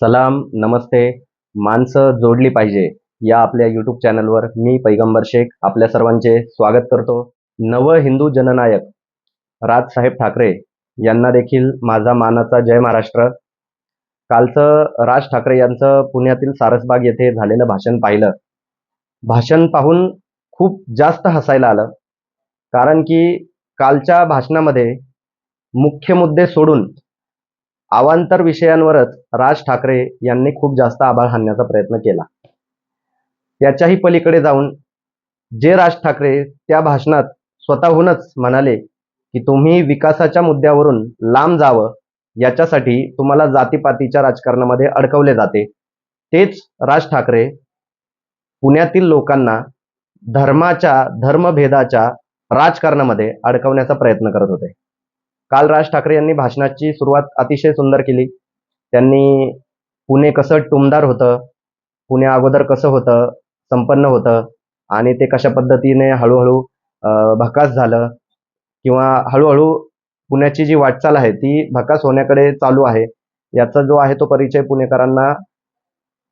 सलाम नमस्ते. माणसं जोडली पाहिजे या आपल्या यूट्यूब चॅनलवर मी पैगंबर शेख आपल्या सर्वांचे स्वागत करतो. नव हिंदू जननायक राजसाहेब ठाकरे यांना देखील माझा मानाचा जय महाराष्ट्र. कालचं राज ठाकरे यांचं पुण्यातील सारसबाग येथे झालेलं भाषण पाहिलं. भाषण पाहून खूप जास्त हसायला आलं. कारण की कालच्या भाषणामध्ये मुख्य मुद्दे सोडून अवांतर विषयांवरच राज ठाकरे यांनी खूप जास्त आभाळ हाणण्याचा प्रयत्न केला. त्याच्याही पलीकडे जाऊन जे राज ठाकरे त्या भाषणात स्वतःहूनच म्हणाले की तुम्ही विकासाच्या मुद्द्यावरून लांब जावं याच्यासाठी तुम्हाला जातीपातीच्या राजकारणामध्ये अडकवले जाते. तेच राज ठाकरे पुण्यातील लोकांना धर्माच्या धर्मभेदाच्या राजकारणामध्ये अडकवण्याचा प्रयत्न करत होते. काल राज ठाकरे यांनी भाषणाची सुरुवात अतिशय सुंदर केली. त्यांनी पुणे कसं टुमदार होतं पुणे अगोदर कसं होतं संपन्न होतं आणि ते कशा पद्धतीने हळूहळू भकास झालं किंवा हळूहळू पुण्याची जी वाटचाल आहे ती भकास होण्याकडे चालू आहे. याचा जो आहे तो परिचय पुणेकरांना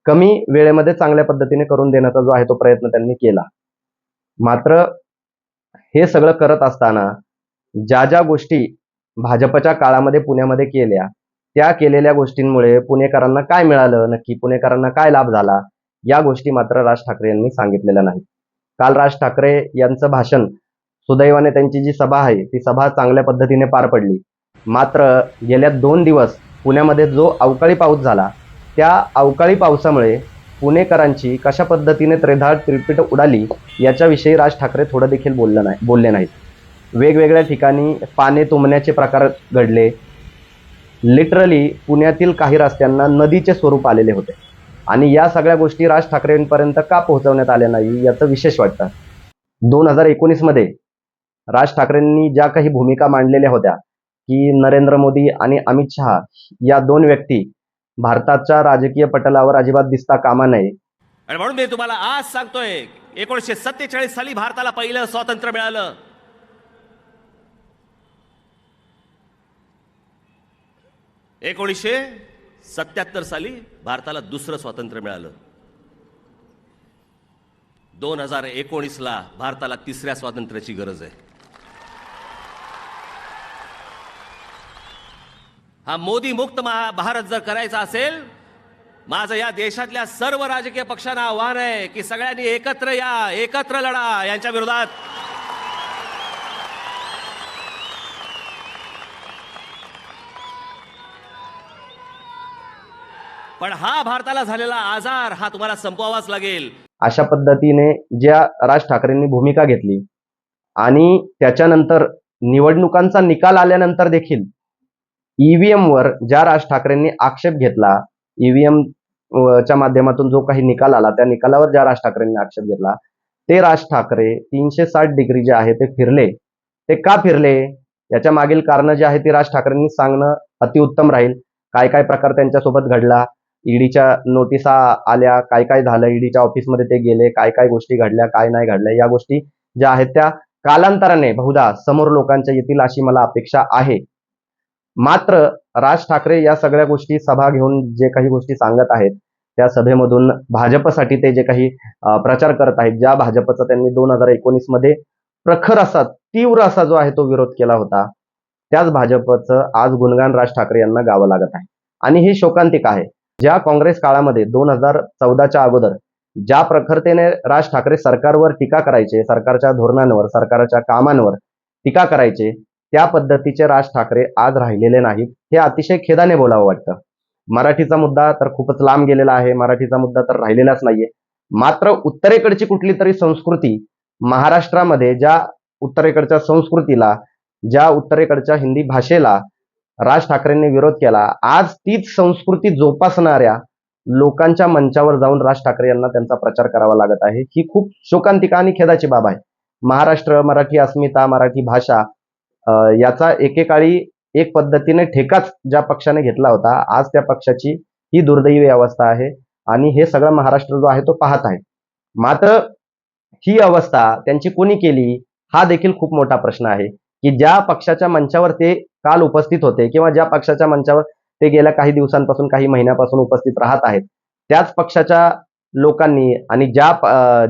कमी वेळेमध्ये चांगल्या पद्धतीने करून देण्याचा जो आहे तो प्रयत्न त्यांनी केला. मात्र हे सगळं करत असताना ज्या ज्या गोष्टी भाजपच्या काळामध्ये पुण्यामध्ये केल्या. त्या केलेल्या गोष्टींमुळे पुणेकरांना काय मिळालं? नक्की पुणेकरांना काय लाभ झाला? या गोष्टी मात्र राज ठाकरे यांनी सांगितलेल्या नाहीत. काल राज ठाकरे यांचं भाषण सुदैवाने त्यांची जी सभा आहे ती सभा चांगल्या पद्धतीने पार पडली. मात्र गेल्या दोन दिवस पुण्यामध्ये जो अवकाळी पाऊस झाला त्या अवकाळी पावसामुळे पुणेकरांची कशा पद्धतीने त्रेधाळ त्रिपीट उडाली याच्याविषयी राज ठाकरे थोडं देखील बोललं नाही बोलले नाहीत. वेगवेगळ्या ठिकाणी पाने तुंबण्याचे प्रकार घडले. लिटरली पुण्यातील काही रस्त्यांना नदीचे स्वरूप आलेले होते. आणि या सगळ्या गोष्टी राज ठाकरेंपर्यंत का पोहोचवण्यात आल्या नाही याचं विशेष वाटतं. दोन हजार एकोणीसमध्ये राज ठाकरेंनी ज्या काही भूमिका मांडलेल्या होत्या की नरेंद्र मोदी आणि अमित शहा या दोन व्यक्ती भारताच्या राजकीय पटलावर अजिबात दिसता कामा नये. आणि म्हणून मी तुम्हाला आज सांगतोय एकोणीसशे सत्तेचाळीस साली भारताला पहिलं स्वातंत्र्य मिळालं. एकोणीसशे सत्याहत्तर साली भारताला दुसरं स्वातंत्र्य मिळालं. दोन हजार एकोणीसला भारताला तिसऱ्या स्वातंत्र्याची गरज आहे. हा मोदी मुक्त महा- भारत जर करायचा असेल माझं या देशातल्या सर्व राजकीय पक्षांना आव्हान आहे की सगळ्यांनी एकत्र या एकत्र लढा यांच्या विरोधात. पण हा भारताला झालेला आजार हा तुम्हाला संपवावाच लागेल. अशा पद्धतीने ज्या राज ठाकरेंनी भूमिका घेतली आणि त्याच्यानंतर निवडणुकांचा निकाल आल्यानंतर देखील ईव्हीएम वर ज्या राज ठाकरेंनी आक्षेप घेतला ईव्हीएम च्या माध्यमातून जो काही निकाल आला त्या निकालावर ज्या राज ठाकरेंनी आक्षेप घेतला ते राज ठाकरे तीनशे साठ डिग्री जे आहे ते फिरले. ते का फिरले? याच्या मागील कारण जे आहे ते राज ठाकरेंनी सांगणं अतिउत्तम राहील. काय काय प्रकार त्यांच्यासोबत घडला? ईडीच्या नोटिसा आल्या काय काय झालं ईडीच्या ऑफिसमध्ये ते गेले काय काय गोष्टी घडल्या काय नाही घडल्या या गोष्टी ज्या आहेत त्या कालांतराने बहुधा समोर लोकांच्या येतील अशी मला अपेक्षा आहे. मात्र राज ठाकरे या सगळ्या गोष्टी सभा घेऊन जे काही गोष्टी सांगत आहेत त्या सभेमधून भाजपसाठी ते जे काही प्रचार करत आहेत ज्या भाजपचा त्यांनी दोन हजार एकोणीसमध्ये प्रखर असा तीव्र असा जो आहे तो विरोध केला होता त्याच भाजपचं आज गुणगान राज ठाकरे यांना गावं लागत आहे. आणि हे शोकांतिक आहे. ज्या काँग्रेस काळामध्ये दोन हजार चौदाच्या अगोदर ज्या प्रखरतेने राज ठाकरे सरकारवर टीका करायचे सरकारच्या धोरणांवर सरकारच्या कामांवर टीका करायचे त्या पद्धतीचे राज ठाकरे आज राहिलेले नाहीत हे अतिशय खेदाने बोलावं वाटतं. मराठीचा मुद्दा तर खूपच लांब गेलेला आहे मराठीचा मुद्दा तर राहिलेलाच नाहीये. मात्र उत्तरेकडची कुठली तरी संस्कृती महाराष्ट्रामध्ये ज्या उत्तरेकडच्या संस्कृतीला ज्या उत्तरेकडच्या हिंदी भाषेला राज ठाकरेंनी विरोध केला. आज तीच संस्कृती जोपासणाऱ्या लोकांच्या मंचावर जाऊन राज ठाकरे यांना त्यांचा प्रचार करावा लागत आहे. ही खूप शोकांतिका आणि खेदाची बाब आहे. महाराष्ट्र मराठी अस्मिता मराठी भाषा याचा एकेकाळी एक पद्धतीने ठेकाच ज्या पक्षाने घेतला होता आज त्या पक्षाची ही दुर्दैवी अवस्था आहे आणि हे सगळं महाराष्ट्र जो आहे तो पाहत आहे. मात्र ही अवस्था त्यांची कोणी केली हा देखील खूप मोठा प्रश्न आहे. की ज्या पक्षाच्या मंचावर ते काल उपस्थित होते किंवा ज्या पक्षाच्या मंचावर ते गेल्या काही दिवसांपासून काही महिन्यापासून उपस्थित राहत आहेत त्याच पक्षाच्या लोकांनी आणि ज्या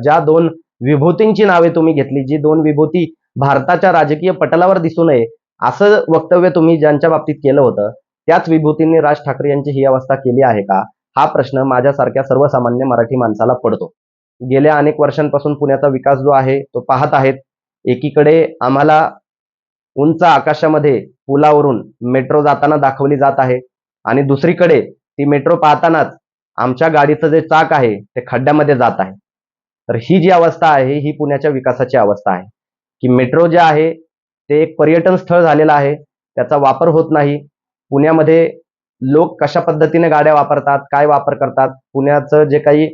ज्या दोन विभूतींची नावे तुम्ही घेतली जी दोन विभूती भारताच्या राजकीय पटलावर दिसू नये असं वक्तव्य तुम्ही ज्यांच्या बाबतीत केलं होतं त्याच विभूतींनी राज ठाकरे यांची ही अवस्था केली आहे का? हा प्रश्न माझ्यासारख्या सर्वसामान्य मराठी माणसाला पडतो. गेल्या अनेक वर्षांपासून पुण्याचा विकास जो आहे तो पाहत आहेत. एकीकडे आम्हाला उंच आकाशामध्ये पुलावरून मेट्रो जाताना दाखवली जात आहे. आणि दुसरीकडे ती मेट्रो पाहतानाच आमच्या गाडीचं जे चाक आहे ते खड्ड्यामध्ये जात आहे. तर ही जी अवस्था आहे ही पुण्याच्या विकासाची अवस्था आहे. की मेट्रो जे आहे ते एक पर्यटन स्थळ झालेलं आहे. त्याचा वापर होत नाही. पुण्यामध्ये लोक कशा पद्धतीने गाड्या वापरतात काय वापर करतात पुण्याचं जे काही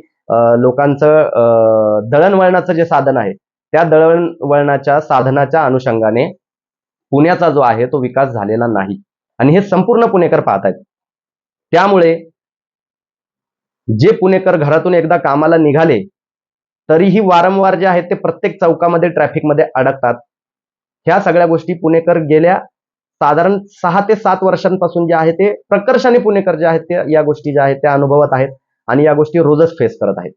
लोकांचं दळणवळणाचं जे साधन आहे त्या दळणवळणाच्या साधनाच्या अनुषंगाने पुण्याचा जो आहे तो विकास झालेला नाही. आणि हे संपूर्ण पुणेकर पाहत आहेत त्यामुळे जे पुणेकर घरातून एकदा कामाला निघाले तरीही वारंवार जे आहेत ते प्रत्येक चौकामध्ये ट्रॅफिकमध्ये अडकतात. ह्या सगळ्या गोष्टी पुणेकर गेल्या साधारण सहा ते सात वर्षांपासून जे आहे ते प्रकर्षाने पुणेकर जे आहेत ते या गोष्टी ज्या आहेत त्या अनुभवत आहेत आणि या गोष्टी रोजच फेस करत आहेत.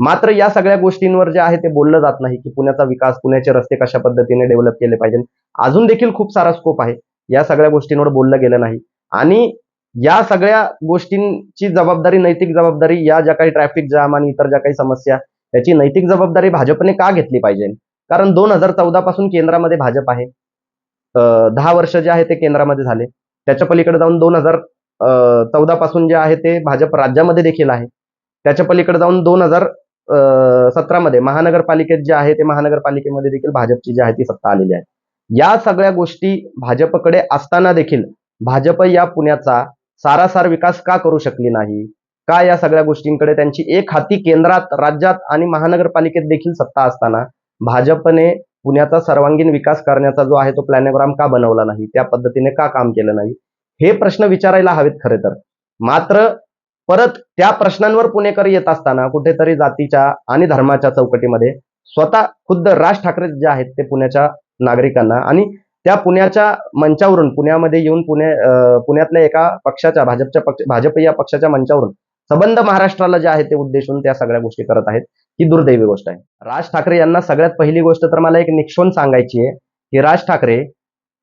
मात्र या सगळ्या गोष्टींवर जे आहे ते बोललं जात नाही की पुण्याचा विकास पुण्याचे रस्ते कशा पद्धतीने डेव्हलप केले पाहिजे अजून देखील खूप सारा स्कोप आहे. या सगळ्या गोष्टींवर बोललं गेलं नाही. आणि या सगळ्या गोष्टींची जबाबदारी नैतिक जबाबदारी या ज्या काही ट्रॅफिक जाम आणि इतर ज्या काही समस्या याची नैतिक जबाबदारी भाजपने का घेतली पाहिजे? कारण दोन हजार चौदा पासून केंद्रामध्ये भाजप आहे. दहा वर्ष जे आहे ते केंद्रामध्ये झाले. त्याच्या पलीकडे जाऊन दोन हजार चौदा पासून जे आहे ते भाजप राज्यामध्ये देखील आहे. त्याच्या पलीकडे जाऊन दोन हजार सतरामध्ये महानगरपालिकेत जे आहे ते महानगरपालिकेमध्ये देखील भाजपची जी आहे ती सत्ता आलेली आहे. या सगळ्या गोष्टी भाजपकडे असताना देखील भाजप या पुण्याचा सारासार विकास का करू शकली नाही? का या सगळ्या गोष्टींकडे त्यांची एक हाती केंद्रात राज्यात आणि महानगरपालिकेत देखील सत्ता असताना भाजपने पुण्याचा सर्वांगीण विकास करण्याचा जो आहे तो प्लॅनोग्राम का बनवला नाही? त्या पद्धतीने का काम केलं नाही? हे प्रश्न विचारायला हवेत खरे तर. मात्र परत त्या प्रश्नांवर पुणेकर येत असताना कुठेतरी जातीच्या आणि धर्माच्या चौकटीमध्ये स्वतः खुद्द राज ठाकरे जे आहेत ते पुण्याच्या नागरिकांना आणि त्या पुण्याच्या मंचावरून पुण्यामध्ये येऊन पुणे पुण्यातल्या एका पक्षाच्या भाजपच्या पक्ष भाजप या पक्षाच्या मंचावरून सबंध महाराष्ट्राला जे आहे ते उद्देशून त्या सगळ्या गोष्टी करत आहेत ही दुर्दैवी गोष्ट आहे. राज ठाकरे यांना सगळ्यात पहिली गोष्ट तर मला एक निक्षोन सांगायची आहे की राज ठाकरे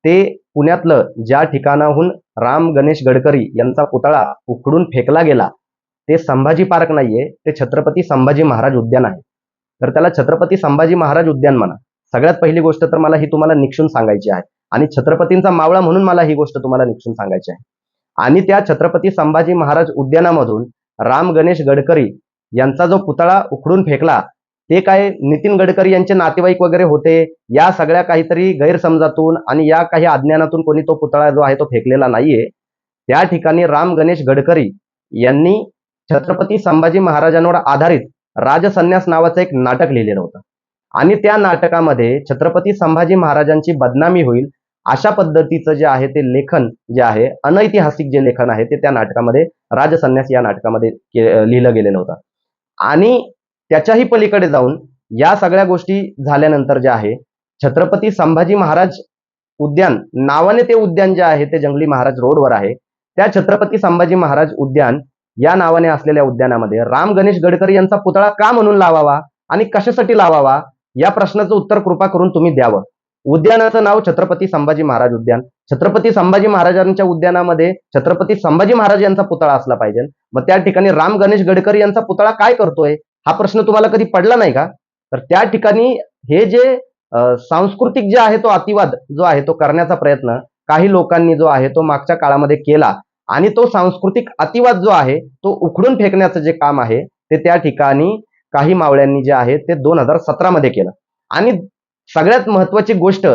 ते पुण्यातलं ज्या ठिकाणाहून राम गणेश गडकरी यांचा पुतळा उखडून फेकला गेला ते संभाजी पार्क नाहीये ते छत्रपती संभाजी महाराज उद्यान आहे. तर त्याला छत्रपती संभाजी महाराज उद्यान म्हणा. सगळ्यात पहिली गोष्ट तर मला ही तुम्हाला निक्षून सांगायची आहे. आणि छत्रपतींचा मावळा म्हणून मला ही गोष्ट तुम्हाला निक्षून सांगायची आहे. आणि त्या छत्रपती संभाजी महाराज उद्यानामधून राम गणेश गडकरी यांचा जो पुतळा उखडून फेकला ते काय नितीन गडकरी यांचे नातेवाईक वगैरे होते या सगळ्या काहीतरी गैरसमजातून आणि या काही अज्ञानातून कोणी तो पुतळा जो आहे तो फेकलेला नाहीये. त्या ठिकाणी राम गणेश गडकरी यांनी छत्रपती संभाजी महाराजांवर आधारित राजसन्यास नावाचं एक नाटक लिहिलेलं होतं. आणि त्या नाटकामध्ये छत्रपती संभाजी महाराजांची बदनामी होईल अशा पद्धतीचं जे आहे ते लेखन जे आहे अनैतिहासिक जे लेखन आहे ते त्या नाटकामध्ये राजसन्यास या नाटकामध्ये लिहिलं गेलेलं होतं. आणि त्याच्याही पलीकडे जाऊन या सगळ्या गोष्टी झाल्यानंतर जे आहे छत्रपती संभाजी महाराज उद्यान नावाने ते उद्यान जे आहे ते जंगली महाराज रोडवर आहे. त्या छत्रपती संभाजी महाराज उद्यान या नावाने असलेल्या उद्यानामध्ये राम गणेश गडकरी यांचा पुतळा का म्हणून लावावा आणि कशासाठी लावावा या प्रश्नाचं उत्तर कृपा करून तुम्ही द्यावं. उद्यानाचं नाव छत्रपती संभाजी महाराज उद्यान. छत्रपती संभाजी महाराजांच्या उद्यानामध्ये छत्रपती संभाजी महाराज यांचा पुतळा असला पाहिजे. मग त्या ठिकाणी राम गणेश गडकरी यांचा पुतळा काय करतोय? हा प्रश्न तुम्हाला कधी पडला नाही का? तर त्या ठिकाणी हे जे सांस्कृतिक जे आहे तो अतिवाद जो आहे तो करण्याचा प्रयत्न काही लोकांनी जो आहे तो मागच्या काळामध्ये केला आणि तो सांस्कृतिक अतिवाद जो आहे तो उखडून फेकण्याचं जे काम आहे ते त्या ठिकाणी काही मावळ्यांनी जे आहे ते दोन हजार सतरामध्ये केलं. आणि सगळ्यात महत्वाची गोष्ट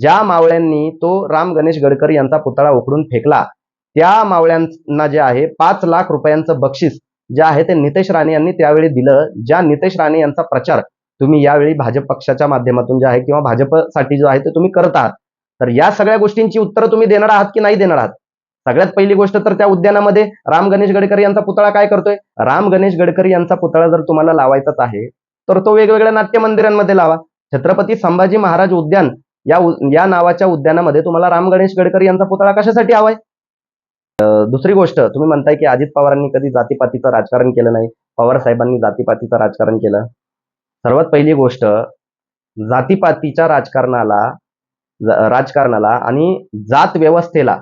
ज्या मावळ्यांनी तो राम गणेश गडकरी यांचा पुतळा उखडून फेकला त्या मावळ्यांना जे आहे पाच लाख रुपयांचं बक्षीस जे आहे ते नितेश राणे यांनी त्यावेळी दिलं. ज्या नितेश राणे यांचा प्रचार तुम्ही यावेळी भाजप पक्षाच्या माध्यमातून जे आहे किंवा भाजपसाठी जो आहे ते तुम्ही करत आहात. तर या सगळ्या गोष्टींची उत्तरं तुम्ही देणार आहात की नाही देणार आहात? सगळ्यात पहिली गोष्ट तर त्या उद्यानामध्ये राम गणेश गडकरी यांचा पुतळा काय करतोय? राम गणेश गडकरी यांचा पुतळा जर तुम्हाला लावायचाच आहे तर तो वेगवेगळ्या नाट्य मंदिरांमध्ये लावा. छत्रपती संभाजी महाराज उद्यान या या नावाच्या उद्यानामध्ये तुम्हाला राम गणेश गडकरी यांचा पुतळा कशासाठी हवाय? दुसरी गोष्ट तुम्ही म्हणताय की अजित पवारांनी कधी जातीपातीचं राजकारण केलं नाही. पवार साहेबांनी जातीपातीचं राजकारण केलं. सर्वात पहिली गोष्ट जातीपातीच्या राजकारणाला राजकारणाला आणि जात व्यवस्थेला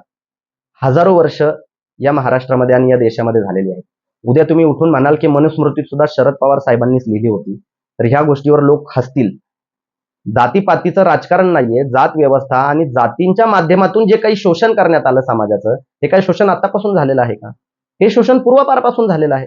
हजारो वर्ष या महाराष्ट्रामध्ये आणि या देशामध्ये झालेली आहे उद्या तुम्ही उठून म्हणाल की मनुस्मृतीत सुद्धा शरद पवार साहेबांनीच लिहिली होती. तर ह्या गोष्टीवर लोक हसतील. जातीपातीचं राजकारण नाहीये जात व्यवस्था आणि जातींच्या माध्यमातून जे काही शोषण करण्यात आलं समाजाचं हे काही शोषण आतापासून झालेलं आहे का? हे शोषण पूर्वापारपासून झालेलं आहे.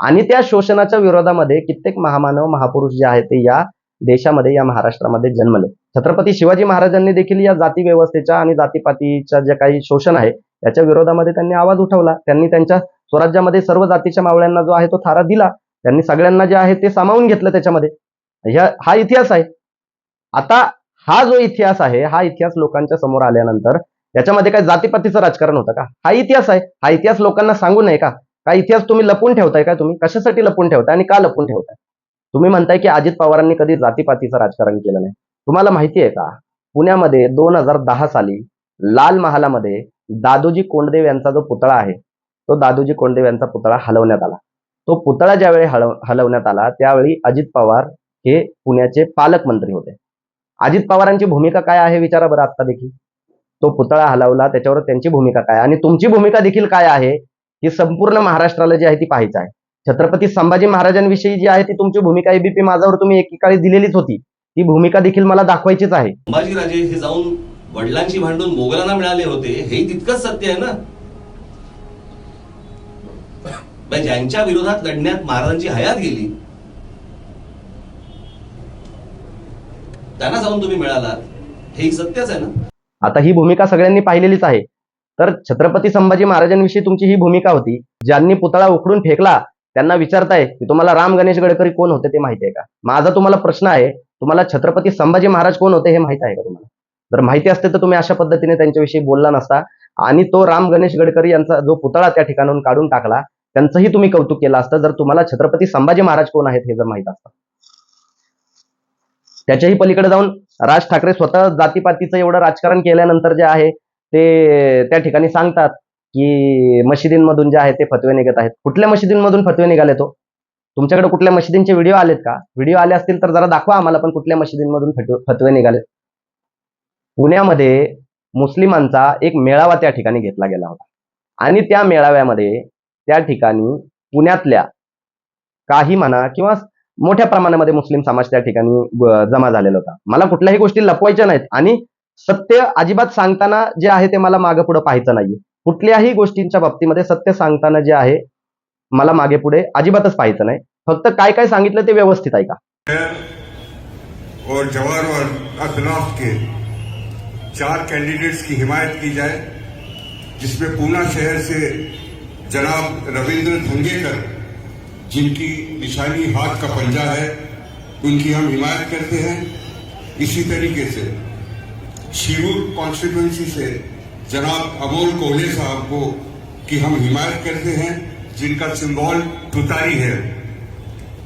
आणि त्या शोषणाच्या विरोधामध्ये कित्येक महामानव महापुरुष जे आहेत ते या देशामध्ये या महाराष्ट्रामध्ये जन्मले. छत्रपती शिवाजी महाराजांनी देखील या जाती व्यवस्थेच्या आणि जातीपातीच्या जे काही शोषण आहे याच्या विरोधामध्ये त्यांनी आवाज उठवला. त्यांनी त्यांच्या स्वराज्यामध्ये सर्व जातीच्या मावळ्यांना जो आहे तो थारा दिला. त्यांनी सगळ्यांना जे आहे ते सामावून घेतलं त्याच्यामध्ये. ह्या हा इतिहास आहे. आता हा जो इतिहास आहे हा इतिहास लोकांच्या समोर आल्यानंतर याच्यामध्ये काय जातीपातीचं राजकारण होतं का? हा इतिहास आहे. हा इतिहास लोकांना सांगू नये का? हा इतिहास तुम्ही लपून ठेवताय का तुम्ही? कशासाठी लपून ठेवताय आणि का लपून ठेवताय? तुम्ही म्हणताय की अजित पवारांनी कधी जातीपातीचं राजकारण केलं नाही. तुम्हाला माहिती आहे का? पुण्यामध्ये दोन हजार दहा साली लाल महालामध्ये दादोजी कोंडदेव यांचा जो पुतळा आहे तो दादोजी कोंडदेव यांचा पुतळा हलवण्यात आला. तो पुतळा ज्यावेळी हलव हलवण्यात आला त्यावेळी अजित पवार हे पुण्याचे पालकमंत्री होते. अजित पवारांची भूमिका काय आहे विचारा बरं आता देखील. तो पुतळा हलवला त्याच्यावर त्यांची भूमिका काय आणि तुमची भूमिका देखील काय आहे? ही संपूर्ण महाराष्ट्राला जी आहे ती पाहायचं आहे. छत्रपती संभाजी महाराजांविषयी जी आहे ती तुमची भूमिका एबीपी माझावर तुम्ही एकेकाळी दिलेलीच होती. ती भूमिका देखील मला दाखवायचीच आहे. संभाजीराजे हे जाऊन वडिलांची भांडून मोगलांना मिळाले होते हे तितकंच सत्य आहे ना? ज्यांच्या विरोधात लढण्यात महाराजांची हयात गेली त्यांना जाऊन तुम्ही मिळालात. हे सत्यच आहे ना? आता ही भूमिका सगळ्यांनी पाहिलेलीच आहे. तर छत्रपती संभाजी महाराजांविषयी तुमची ही भूमिका होती. ज्यांनी पुतळा उखडून फेकला त्यांना विचारताय की तुम्हाला राम गणेश गडकरी कोण होते ते माहिती आहे का? माझा तुम्हाला प्रश्न आहे तुम्हाला छत्रपती संभाजी महाराज कोण होते हे माहीत आहे का तुम्हाला? जर माहिती असते तर तुम्ही अशा पद्धतीने त्यांच्याविषयी बोलला नसता. आणि तो राम गणेश गडकरी यांचा जो पुतळा त्या ठिकाणाहून काढून टाकला त्यांचंही तुम्ही कौतुक केलं असतं. जर तुम्हाला छत्रपती संभाजी महाराज कोण आहेत हे जर माहीत असतं त्याच्याही पलीकडे जाऊन राज ठाकरे स्वतः जातीपातीचं एवढं राजकारण केल्यानंतर जे आहे ते त्या ठिकाणी सांगतात की मशिदींमधून जे आहे ते फतवे निघत आहेत. कुठल्या मशिदींमधून फतवे निघाले तो? तुमच्याकडे कुठल्या मशिदींचे व्हिडिओ आलेत का? व्हिडिओ आले असतील तर जरा दाखवा आम्हाला पण कुठल्या मशिदींमधून फतवे फतवे निघाले. पुण्यामध्ये मुस्लिमांचा एक मेळावा त्या ठिकाणी घेतला गेला होता. आणि त्या मेळाव्यामध्ये त्या ठिकाणी पुण्यातल्या काही म्हणा किंवा मोठ्या प्रमाणामध्ये मुस्लिम समाज त्या ठिकाणी जमा झालेला होता. मला कुठल्याही गोष्टी लपवायच्या नाहीत. आणि सत्य अजिबात सांगताना जे आहे ते मला मागे पुढे पाहायचं नाहीये. कुठल्याही गोष्टींच्या बाबतीमध्ये सत्य सांगताना जे आहे मला मागे पुढे अजिबातच पाहायचं नाही. फक्त काय काय सांगितलं ते व्यवस्थित ऐका. और जवाहर और के चार कैंडिडेट्स की हिमायत की जाए जिसमें पूना शहर से जनाब रविंद्र धुंगेकर जिनकी निशानी हाथ का पंजा है, उनकी हम हिमायत करते हैं। इसी तरीके से शिरूर कॉन्स्टिट्यूंसी से जनाब अमोल कोहले साहब को की हम हिमायत करते हैं, जिनका सिंबल तुतारी है।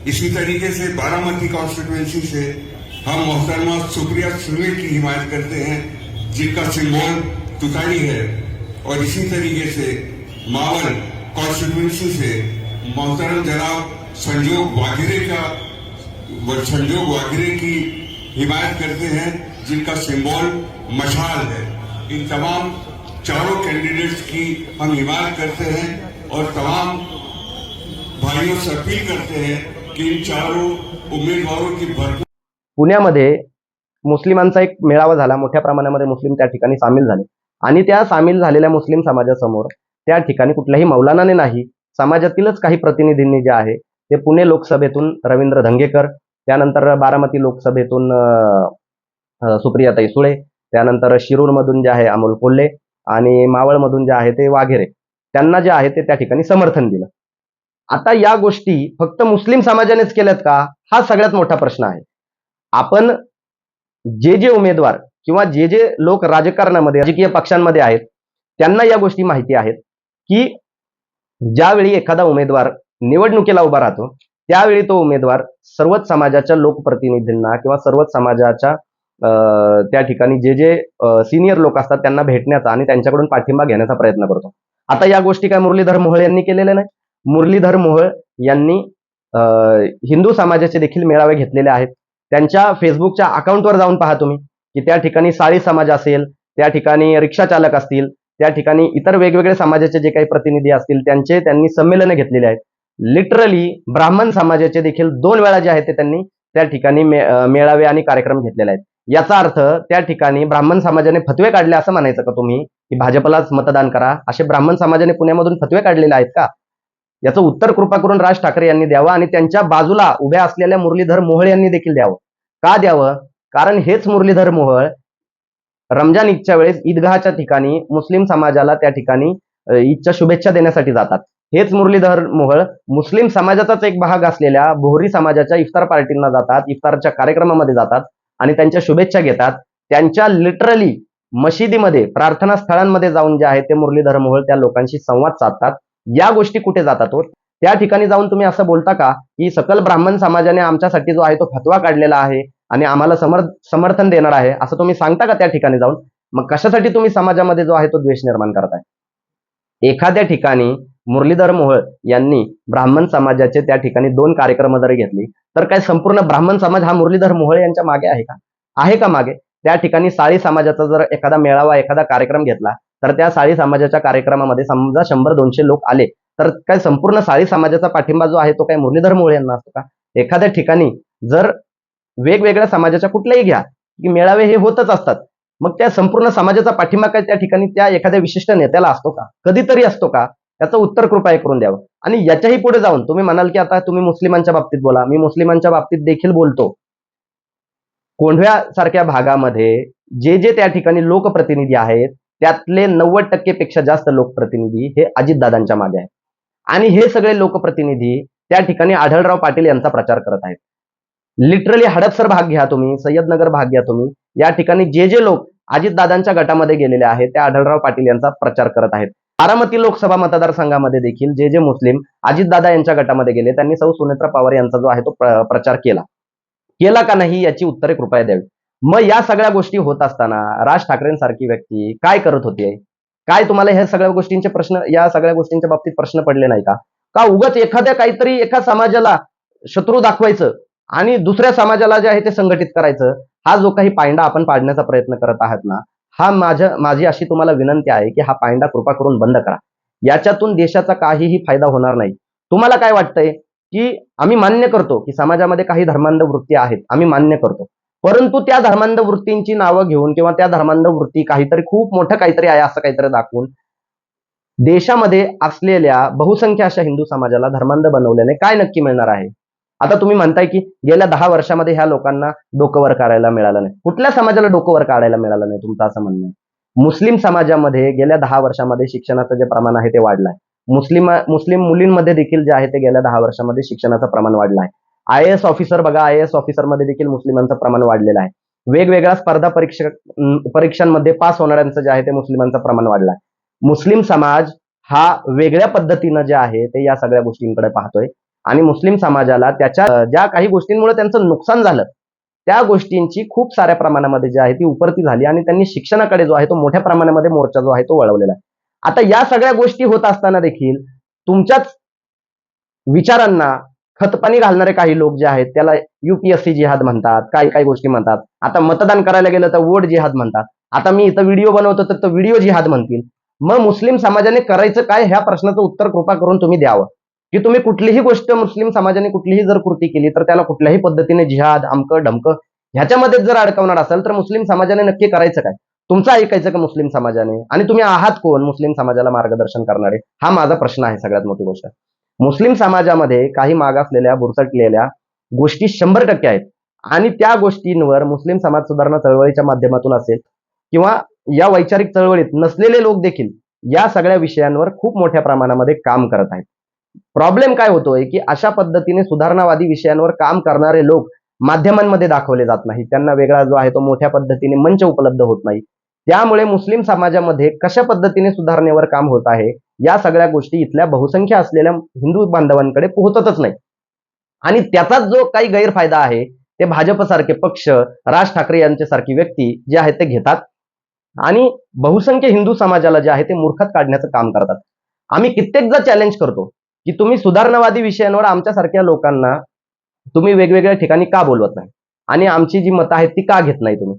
इसी तरीके से बारामती कॉन्स्टिट्यूएंसी से हम मोहतरमा सुप्रिया सुले की हिमायत करते हैं, जिनका सिंबल तुतारी है। और इसी तरीके से मावल कॉन्स्टिट्यूएंसी से मोहतरम जनाब संजोग वाघेरे का संजोग वाघेरे की हिमायत करते हैं जिनका सिंबल मशाल है। इन तमाम चारों कैंडिडेट्स की हम हिमायत करते हैं और तमाम भाइयों से अपील करते हैं कि इन चारों उम्मीदवारों की भरपूर पुण्यामध्ये मुस्लिमांचा एक मेळावा झाला. मोठ्या प्रमाणामध्ये मुस्लिम त्या ठिकाणी सामील झाले. आणि त्या सामील झालेल्या मुस्लिम समाजासमोर त्या ठिकाणी कुठल्याही मौलानाने नाही समाजातीलच काही प्रतिनिधींनी जे आहे ते पुणे लोकसभेतून रवींद्र धंगेकर त्यानंतर बारामती लोकसभेतून सुप्रिया अं, सुप्रियाताई सुळे त्यानंतर शिरूरमधून जे आहे अमोल कोल्हे आणि मावळमधून जे आहे ते वाघेरे. त्यांना जे आहे ते त्या ठिकाणी समर्थन दिलं. आता या गोष्टी फक्त मुस्लिम समाजानेच केल्यात का? हा सगळ्यात मोठा प्रश्न आहे. आपण जे जे उमेदवार किंवा जे जे लोक राजकारणामध्ये राजकीय पक्षांमध्ये आहेत त्यांना या गोष्टी माहिती आहेत की ज्यावेळी एखादा उमेदवार निवडणुकीला उभा राहतो त्यावेळी तो उमेदवार सर्वच समाजाच्या लोकप्रतिनिधींना किंवा सर्वच समाजाच्या त्या ठिकाणी जे जे सिनियर लोक असतात त्यांना भेटण्याचा आणि त्यांच्याकडून पाठिंबा घेण्याचा प्रयत्न करतो. आता या गोष्टी काय मुरलीधर मोहोळ यांनी केलेल्या नाही मुरलीधर मोहोळ यांनी हिंदू समाजाचे देखील मेळावे घेतलेले आहेत. त्यांच्या फेसबुकच्या अकाउंटवर जाऊन पहा तुम्ही की त्या ठिकाणी साळी समाज असेल त्या ठिकाणी रिक्षा चालक असतील त्या ठिकाणी इतर वेगवेगळे समाजाचे जे काही प्रतिनिधी असतील त्यांचे त्यांनी संमेलनं घेतलेले आहेत. लिटरली ब्राह्मण समाजाचे देखील दोन वेळा जे आहेत ते त्यांनी त्या ठिकाणी मेळावे आणि कार्यक्रम घेतलेले आहेत. याचा अर्थ त्या ठिकाणी ब्राह्मण समाजाने फतवे काढले असं म्हणायचं का तुम्ही? की भाजपलाच मतदान करा. असे ब्राह्मण समाजाने पुण्यामधून फतवे काढलेले आहेत का? याचं उत्तर कृपा करून राज ठाकरे यांनी द्यावं आणि त्यांच्या बाजूला उभ्या असलेल्या मुरलीधर मोहोळ यांनी देखील द्यावं. का द्यावं? कारण हेच मुरलीधर मोहोळ रमजान ईदच्या वेळेस ईदगाहच्या ठिकाणी मुस्लिम समाजाला त्या ठिकाणी ईदच्या शुभेच्छा देण्यासाठी जातात. हेच मुरलीधर मोहळ मुस्लिम समाजाचाच एक भाग असलेल्या बोहरी समाजाच्या इफ्तार पार्टींना जातात इफ्तारच्या कार्यक्रमामध्ये जातात आणि त्यांच्या शुभेच्छा घेतात. त्यांच्या लिटरली मशिदीमध्ये प्रार्थना स्थळांमध्ये जाऊन जे आहे ते मुरलीधर मोहोळ त्या लोकांशी संवाद साधतात. या गोष्टी कुठे जातात हो? त्या ठिकाणी जाऊन तुम्ही असं बोलता का की सकल ब्राह्मण समाजाने आमच्यासाठी जो आहे तो फतवा काढलेला आहे आणि आम्हाला समर्थ समर्थन देणार आहे असं तुम्ही सांगता का त्या ठिकाणी जाऊन? मग कशासाठी तुम्ही समाजामध्ये जो आहे तो द्वेष निर्माण करताय? एखाद्या ठिकाणी मुरलीधर मोहोळ यांनी ब्राह्मण समाजाचे त्या ठिकाणी दोन कार्यक्रम जरी घेतली तर काय संपूर्ण ब्राह्मण समाज हा मुरलीधर मोहोळ यांच्या मागे आहे का? आहे का मागे? त्या ठिकाणी साळी समाजाचा जर एखादा मेळावा एखादा कार्यक्रम घेतला तर त्या साळी समाजाच्या कार्यक्रमामध्ये समजा शंभर दोनशे लोक आले तर काय संपूर्ण साळी समाजाचा पाठिंबा जो आहे तो काय मुरलीधर मोहोळ यांना असतो का? एखाद्या ठिकाणी जर वेगवेगळ्या समाजाच्या कुठल्याही घ्या की मेळावे हे होतच असतात. मग त्या संपूर्ण समाजाचा पाठिंबा काय त्या ठिकाणी? त्या एखाद्या विशिष्ट नेत्याला असतो का? कधीतरी असतो का? त्याचं उत्तर कृपया करून द्यावं. आणि याच्याही पुढे जाऊन तुम्ही म्हणाल की आता तुम्ही मुस्लिमांच्या बाबतीत बोला. मी मुस्लिमांच्या बाबतीत देखील बोलतो. कोंढव्या सारख्या भागामध्ये जे जे त्या ठिकाणी लोकप्रतिनिधी आहेत त्यातले नव्वद टक्केपेक्षा जास्त लोकप्रतिनिधी हे अजितदादांच्या मागे आहेत. आणि हे सगळे लोकप्रतिनिधी त्या ठिकाणी आढळराव पाटील यांचा प्रचार करत आहेत. लिटरली हडपसर भाग घ्या तुम्ही सय्यदनगर भाग घ्या तुम्ही. या ठिकाणी जे जे लोक अजितदादांच्या गटामध्ये गेलेले आहेत त्या आढळराव पाटील यांचा प्रचार करत आहेत. बारामती लोकसभा मतदारसंघामध्ये देखील जे जे मुस्लिम अजितदादा यांच्या गटामध्ये गेले त्यांनी सौ सुनेत्रा पवार यांचा जो आहे तो प्रचार केला. केला का नाही याची उत्तरे कृपया द्यावी. मग या सगळ्या गोष्टी होत असताना राज ठाकरेंसारखी व्यक्ती काय करत होती? काय तुम्हाला ह्या सगळ्या गोष्टींचे प्रश्न या सगळ्या गोष्टींच्या बाबतीत प्रश्न पडले नाही का? का उगाच एखाद्या काहीतरी एका समाजाला शत्रू दाखवायचं? आणि दुसऱ्या समाजाला जे आहे ते संघटित करायचं हा जो काही पायंडा आपण पाडण्याचा प्रयत्न करत आहात ना हा माझ्या माझी अशी तुम्हाला विनंती आहे की हा पायंडा कृपा करून बंद करा. याच्यातून देशाचा काहीही फायदा होणार नाही. तुम्हाला काय वाटतंय? की आम्ही मान्य करतो की समाजामध्ये काही धर्मांध वृत्ती आहेत आम्ही मान्य करतो. परंतु त्या धर्मांध वृत्तींची नावं घेऊन किंवा त्या धर्मांध वृत्ती काहीतरी खूप मोठं काहीतरी आहे असं काहीतरी दाखवून देशामध्ये असलेल्या बहुसंख्य अशा हिंदू समाजाला धर्मांध बनवल्याने काय नक्की मिळणार आहे? आता तुम्ही म्हणताय की गेल्या दहा वर्षामध्ये ह्या लोकांना डोकंवर काढायला मिळालं नाही. कुठल्या समाजाला डोकंवर काढायला मिळालं नाही तुमचं असं म्हणणं आहे? मुस्लिम समाजामध्ये गेल्या दहा वर्षामध्ये शिक्षणाचं जे प्रमाण आहे ते वाढलं आहे मुस्लिम मुस्लिम मुलींमध्ये देखील जे आहे ते गेल्या दहा वर्षामध्ये शिक्षणाचं प्रमाण वाढलं आहे. आय एस ऑफिसर बघा आय एस ऑफिसरमध्ये देखील मुस्लिमांचं प्रमाण वाढलेलं आहे. वेगवेगळ्या स्पर्धा परीक्षा परीक्षांमध्ये पास होणाऱ्यांचं जे आहे ते मुस्लिमांचं प्रमाण वाढलं आहे. मुस्लिम समाज हा वेगळ्या पद्धतीनं जे आहे ते या सगळ्या गोष्टींकडे पाहतोय. आणि मुस्लिम समाजाला त्याच्या ज्या काही गोष्टींमुळे त्यांचं नुकसान झालं त्या गोष्टींची खूप साऱ्या प्रमाणामध्ये जी आहे ती उपरती झाली आणि त्यांनी शिक्षणाकडे जो आहे तो मोठ्या प्रमाणामध्ये मोर्चा जो आहे तो वळवलेला आहे. आता या सगळ्या गोष्टी होत असताना देखील तुमच्याच विचारांना खतपाणी घालणारे काही लोक जे आहेत त्याला युपीएससी जिहाद म्हणतात काही काही गोष्टी म्हणतात. आता मतदान करायला गेलं तर वोट जिहाद म्हणतात. आता मी इथं व्हिडिओ बनवतो तर तो व्हिडिओ जिहाद म्हणतील. मग मुस्लिम समाजाने करायचं काय? ह्या प्रश्नाचं उत्तर कृपा करून तुम्ही द्यावं. की तुम्ही कुठलीही गोष्ट मुस्लिम समाजाने कुठलीही जर कृती केली तर त्याला कुठल्याही पद्धतीने जिहाद अमकं ढमकं ह्याच्यामध्ये जर अडकवणार असेल तर मुस्लिम समाजाने नक्की करायचं काय? तुमचं ऐकायचं का मुस्लिम समाजाने? आणि तुम्ही आहात कोण मुस्लिम समाजाला मार्गदर्शन करणारे? हा माझा प्रश्न आहे सगळ्यात मोठी गोष्ट. मुस्लिम समाजामध्ये काही मागासलेल्या बुरसटलेल्या गोष्टी शंभर टक्के आहेत. आणि त्या गोष्टींवर मुस्लिम समाज सुधारणा चळवळीच्या माध्यमातून असेल किंवा या वैचारिक चळवळीत नसलेले लोक देखील या सगळ्या विषयांवर खूप मोठ्या प्रमाणामध्ये काम करत आहेत. प्रॉब्लेम काय होतोय की अशा पद्धतीने सुधारणावादी विषयांवर काम करणारे लोक माध्यमांमध्ये दाखवले जात नाही त्यांना वेगळा जो आहे तो मोठ्या पद्धतीने मंच उपलब्ध होत नाही. त्यामुळे मुस्लिम समाजामध्ये कशा पद्धतीने सुधारणेवर काम होत आहे या सगळ्या गोष्टी इथल्या बहुसंख्य असलेल्या हिंदू बांधवांकडे पोहोचतच नाही आणि त्याचाच जो काही गैरफायदा आहे ते भाजपसारखे पक्ष राज ठाकरे यांच्यासारखी व्यक्ती जे आहेत ते घेतात. आणि बहुसंख्य हिंदू समाजाला जे आहे ते मूर्खात काढण्याचं काम करतात. आम्ही कित्येकदा चॅलेंज करतो. की तुम्ही सुधारणावादी विषयांवर आमच्यासारख्या लोकांना तुम्ही वेगवेगळ्या ठिकाणी का बोलवत नाही? आणि आमची जी मतं आहेत ती का घेत नाही तुम्ही?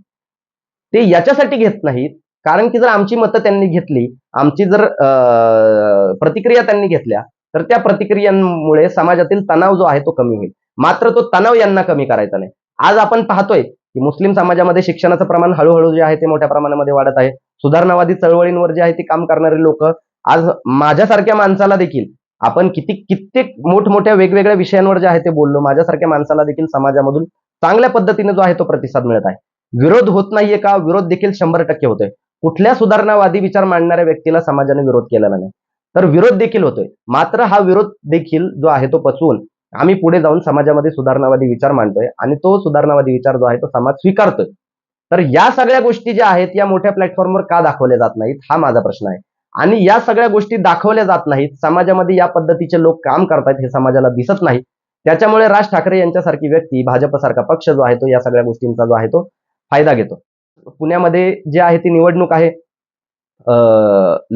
ते याच्यासाठी घेत नाहीत. कारण की जर आमची मतं त्यांनी घेतली आमची जर अं, प्रतिक्रिया त्यांनी घेतल्या तर त्या प्रतिक्रियांमुळे समाजातील तणाव जो आहे तो कमी होईल. मात्र तो तणाव यांना कमी करायचा नाही. आज आपण पाहतोय की मुस्लिम समाजामध्ये शिक्षणाचं प्रमाण हळूहळू जे आहे ते मोठ्या प्रमाणामध्ये वाढत आहे. सुधारणावादी चळवळींवर जे आहे ते काम करणारे लोक आज माझ्यासारख्या माणसाला देखील आपण किती कित्येक मोठमोठ्या वेगवेगळ्या विषयांवर जे आहे ते बोललो. माझ्यासारख्या माणसाला देखील समाजामधून चांगल्या पद्धतीने जो आहे तो प्रतिसाद मिळत आहे. विरोध होत नाहीये का? विरोध देखील शंभर टक्के होतोय. कुठल्या सुधारणावादी विचार मांडणाऱ्या व्यक्तीला समाजाने विरोध केलेला नाही. तर विरोध देखील होतोय. मात्र हा विरोध देखील जो आहे तो पचवून आम्ही पुढे जाऊन समाजामध्ये सुधारणावादी विचार मांडतोय आणि तो सुधारणावादी विचार जो आहे तो समाज स्वीकारतोय. तर या सगळ्या गोष्टी ज्या आहेत या मोठ्या प्लॅटफॉर्मवर का दाखवल्या जात नाहीत? हा माझा प्रश्न आहे. आणि या सगळ्या गोष्टी दाखवल्या जात नाहीत. समाजामध्ये या पद्धतीचे लोक काम करतायत हे समाजाला दिसत नाही त्याच्यामुळे राज ठाकरे यांच्यासारखी व्यक्ती भाजपसारखा पक्ष जो आहे तो या सगळ्या गोष्टींचा जो आहे तो फायदा घेतो. पुण्यामध्ये जे आहे ती निवडणूक आहे.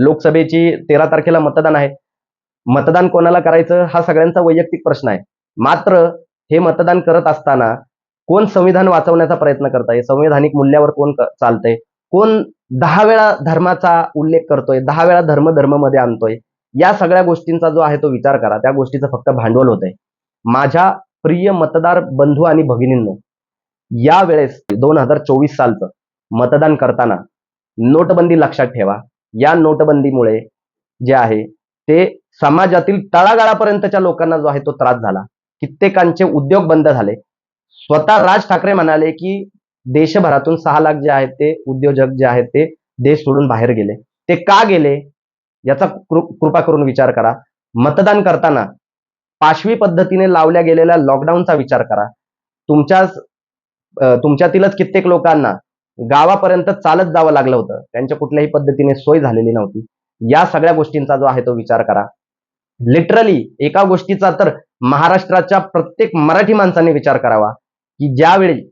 लोकसभेची तेरा तारखेला मतदान आहे. मतदान कोणाला करायचं हा सगळ्यांचा वैयक्तिक प्रश्न आहे. मात्र हे मतदान करत असताना कोण संविधान वाचवण्याचा प्रयत्न करत आहे संवैधानिक मूल्यावर कोण चालतंय? कोण दहा वेळा धर्माचा उल्लेख करतोय दहा वेळा धर्म धर्ममध्ये आणतोय या सगळ्या गोष्टींचा जो आहे तो विचार करा. त्या गोष्टीचं फक्त भांडवल होत आहे माझ्या प्रिय मतदार बंधू आणि भगिनींनो या वेळेस दोन हजार चोवीस सालचं मतदान करताना नोटबंदी लक्षात ठेवा. या नोटबंदीमुळे जे आहे ते समाजातील तळागाळापर्यंतच्या लोकांना जो आहे तो त्रास झाला. कित्येकांचे उद्योग बंद झाले. स्वतः राज ठाकरे म्हणाले की देशभरातून सहा लाख जे आहेत ते उद्योजक जे आहेत ते देश सोडून बाहेर गेले. ते का गेले? याचा कृ- कृपा करून विचार करा. मतदान करताना पाशवी पद्धतीने लावल्या गेलेल्या लॉकडाऊनचा विचार करा. तुमच्याच तुमच्यातीलच कित्येक लोकांना गावापर्यंत चालत जावं लागलं होतं. त्यांच्या कुठल्याही पद्धतीने सोय झालेली नव्हती. या सगळ्या गोष्टींचा जो आहे तो विचार करा. लिटरली एका गोष्टीचा तर महाराष्ट्राच्या प्रत्येक मराठी माणसाने विचार करावा. की ज्यावेळी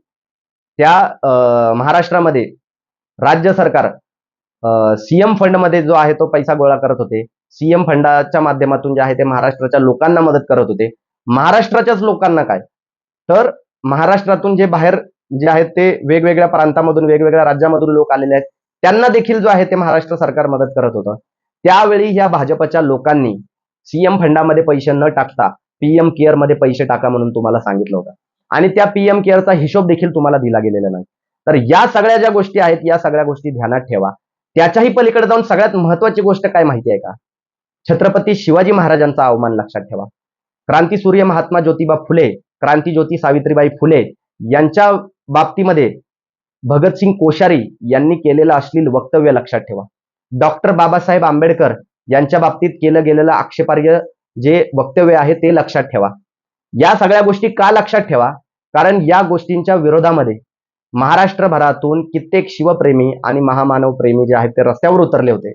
त्या अं, महाराष्ट्रामध्ये राज्य सरकार सीएम फंडमध्ये जो आहे तो पैसा गोळा करत होते. सीएम फंडाच्या माध्यमातून जे आहे ते महाराष्ट्राच्या लोकांना मदत करत होते. महाराष्ट्राच्याच लोकांना काय? तर महाराष्ट्रातून जे बाहेर जे आहेत ते वेगवेगळ्या प्रांतामधून वेगवेगळ्या राज्यामधून लोक आलेले आहेत. त्यांना देखील जो आहे ते महाराष्ट्र सरकार मदत करत होतं. त्यावेळी ह्या भाजपच्या लोकांनी सीएम फंडामध्ये पैसे न टाकता पीएम केअरमध्ये पैसे टाका म्हणून तुम्हाला सांगितलं होतं. आणि त्या पीएम केअरचा हिशोब देखील तुम्हाला दिला गेलेला नाही. तर या सगळ्या ज्या गोष्टी आहेत या सगळ्या गोष्टी ध्यानात ठेवा. त्याच्याही पलीकडे जाऊन सगळ्यात महत्वाची गोष्ट काय माहिती आहे का? छत्रपती शिवाजी महाराजांचा अवमान लक्षात ठेवा. क्रांती सूर्य महात्मा ज्योतिबा फुले क्रांती ज्योती सावित्रीबाई फुले यांच्या बाबतीमध्ये भगतसिंग कोश्यारी यांनी केलेलं अश्लील वक्तव्य लक्षात ठेवा. डॉक्टर बाबासाहेब आंबेडकर यांच्या बाबतीत केलं गेलेलं आक्षेपार्ह जे वक्तव्य आहे ते लक्षात ठेवा. या सगळ्या गोष्टी का लक्षात ठेवा? कारण या गोष्टींच्या विरोधामध्ये महाराष्ट्रभरातून कित्येक शिवप्रेमी आणि महामानव प्रेमी जे आहेत ते रस्त्यावर उतरले होते.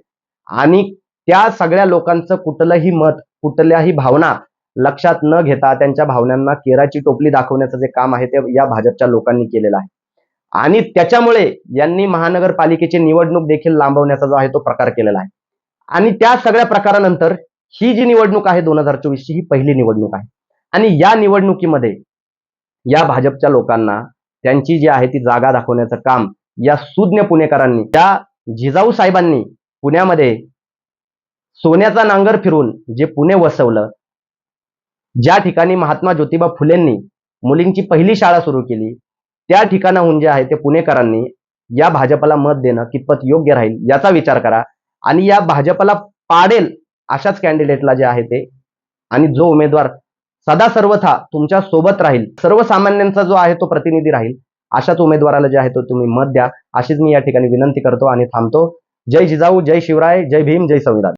आणि त्या सगळ्या लोकांचं कुठलंही मत कुठल्याही भावना लक्षात न घेता त्यांच्या भावनांना केराची टोपली दाखवण्याचं जे काम आहे ते या भाजपच्या लोकांनी केलेलं आहे. आणि त्याच्यामुळे यांनी महानगरपालिकेची निवडणूक देखील लांबवण्याचा जो आहे तो प्रकार केलेला आहे. आणि त्या सगळ्या प्रकारानंतर ही जी निवडणूक आहे दोन हजार चोवीसची ही पहिली निवडणूक आहे. आणि या निवडणुकीमध्ये या भाजपच्या लोकांना त्यांची जी आहे ती जागा दाखवण्याचं काम या सुज्ञ पुणेकरांनी त्या जिजाऊ साहेबांनी पुण्यामध्ये सोन्याचा नांगर फिरून जे पुणे वसवलं ज्या ठिकाणी महात्मा ज्योतिबा फुलेंनी मुलींची पहिली शाळा सुरू केली त्या ठिकाणाहून जे आहे ते पुणेकरांनी या भाजपला मत देणं कितपत योग्य राहील याचा विचार करा. आणि या भाजपला पाडेल अशाच कॅन्डिडेटला जे आहे ते. आणि जो उमेदवार सदा सर्वथा तुमच्यासोबत राहील. सर्वसामान्यांचा जो आहे तो प्रतिनिधी राहील. अशाच उमेदवाराला जे आहे तो तुम्ही मत द्या. अशीच मी या ठिकाणी विनंती करतो आणि थांबतो. जय जिजाऊ जय शिवराय जय भीम जय संविधान.